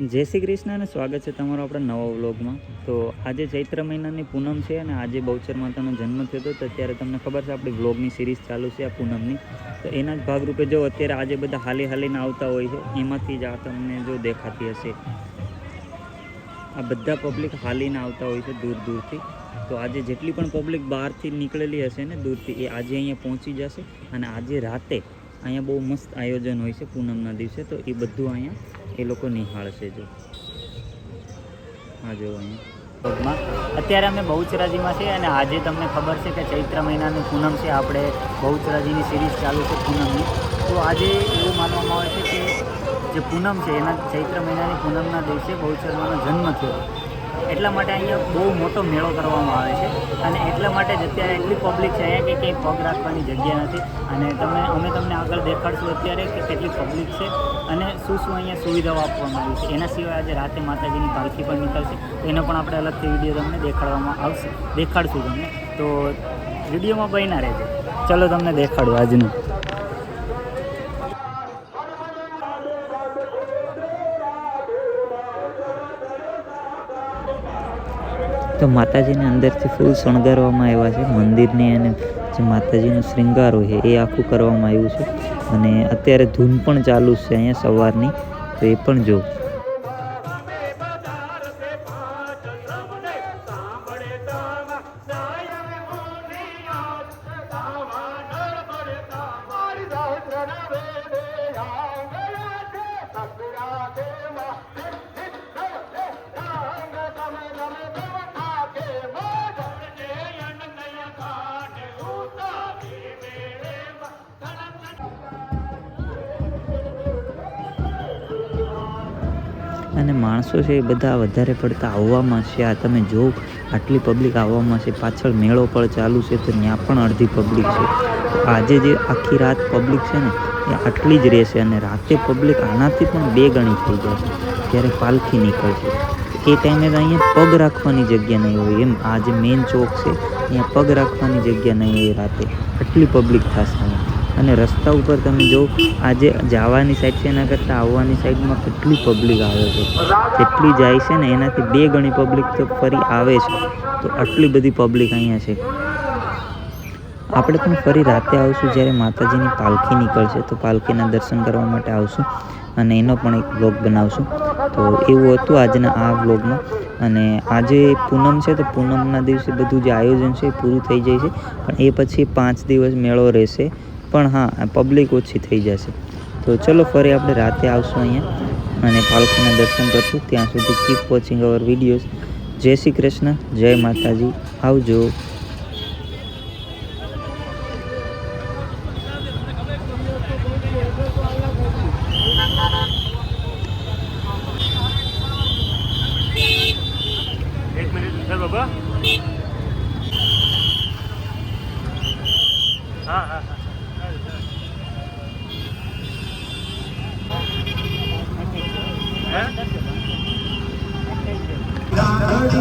જય શ્રી કૃષ્ણ અને સ્વાગત છે તમારો આપણા નવા વ્લોગમાં. તો આજે ચૈત્ર મહિનાની પૂનમ છે અને આજે બહુચર માતાનો જન્મ થયો હતો, તો અત્યારે તમને ખબર છે આપણી વ્લોગની સિરીઝ ચાલુ છે આ પૂનમની. તો એના જ ભાગરૂપે જો અત્યારે આજે બધા હાલી હાલીને આવતા હોય છે, એમાંથી જ આ તમને જો દેખાતી હશે. આ બધા પબ્લિક હાલીને આવતા હોય છે દૂર દૂરથી. તો આજે જેટલી પણ પબ્લિક બહારથી નીકળેલી હશે ને દૂરથી, એ આજે અહીંયા પહોંચી જશે. અને આજે રાતે અહીંયા બહુ મસ્ત આયોજન હોય છે પૂનમના દિવસે, તો એ બધું અહીંયા એ લોકો નિહાળશે જો. હા, જો અહીંયા. અત્યારે અમે બહુચરાજીમાં છીએ અને આજે તમને ખબર છે કે ચૈત્ર મહિનાની પૂનમ છે. આપણે બહુચરાજીની સિરીઝ ચાલુ છે પૂનમની. તો આજે એવું માનવામાં આવે છે કે જે પૂનમ છે, એના ચૈત્ર મહિનાની પૂનમના દિવસે બહુચરમાનો જન્મ થયો. એટલા માટે અહીંયા બહુ મોટો મેળો કરવામાં આવે છે અને એટલા માટે જ અત્યારે એટલી પબ્લિક છે અહીંયા કે ક્યાંય પગ રાખવાની જગ્યા નથી. અને તમે, અમે તમને આગળ દેખાડશું અત્યારે કે કેટલી પબ્લિક છે અને શું શું અહીંયા સુવિધાઓ આપવામાં આવી છે. એના સિવાય આજે રાતે માતાજીની પાલખી પણ નીકળશે. એનો પણ આપણે અલગથી વીડિયો તમને દેખાડવામાં આવશે. દેખાડશું તમને. તો વિડીયોમાં બહીના રહેજો. ચલો તમને દેખાડું આજનું. તો માતાજીને અંદરથી ફૂલ શણગારવામાં આવ્યા છે. મંદિરની અને જે માતાજીનો શ્રૃંગાર હોય એ આખું કરવામાં આવ્યું છે. અને અત્યારે ધૂન પણ ચાલુ છે અહીંયા સવારની. તો એ પણ જો. અને માણસો છે એ બધા વધારે પડતા આવવામાં છે. આ તમે જો, આટલી પબ્લિક આવવામાં છે. પાછળ મેળો પણ ચાલુ છે તો ત્યાં પણ અડધી પબ્લિક છે. આજે જે આખી રાત પબ્લિક છે ને, એ આટલી જ રહેશે અને રાતે પબ્લિક આનાથી પણ બે ગણી થઈ જશે. ત્યારે પાલખી નીકળશે. એ ટાઈમે અહીંયા પગ રાખવાની જગ્યા નહીં હોય. એમ આ જે મેઇન ચોક છે, અહીંયા પગ રાખવાની જગ્યા નહીં હોય રાતે. આટલી પબ્લિક થશે અહીંયા. અને રસ્તા ઉપર તમે જો, આજે જવાની સાઈડ છે, એના કરતાં આવવાની સાઈડમાં કેટલી પબ્લિક આવે છે. જેટલી જાય છે ને, એનાથી બે ગણી પબ્લિક તો ફરી આવે છે તો આટલી બધી પબ્લિક અહીંયા છે. આપણે પણ ફરી રાતે આવશું જ્યારે માતાજીની પાલખી નીકળશે. તો પાલખીના દર્શન કરવા માટે આવશું અને એનો પણ એક બ્લોગ બનાવશું. તો એવું હતું આજના આ બ્લોગમાં અને આજે પૂનમ છે, તો પૂનમના દિવસે બધું જે આયોજન છે એ પૂરું થઈ જાય છે. પણ એ પછી પાંચ દિવસ મેળો રહેશે. પણ હા પબ્લિક ઓછી થઈ જશે. તો ચલો ફરી આપણે રાતે આવશું અહીંયા અને પાલખીના દર્શન કરશું. ત્યાં સુધી કીપ વોચિંગ અવર વિડીયોઝ જય શ્રી કૃષ્ણ, જય માતાજી. આવજો. બાબા? હા હા હા. હે?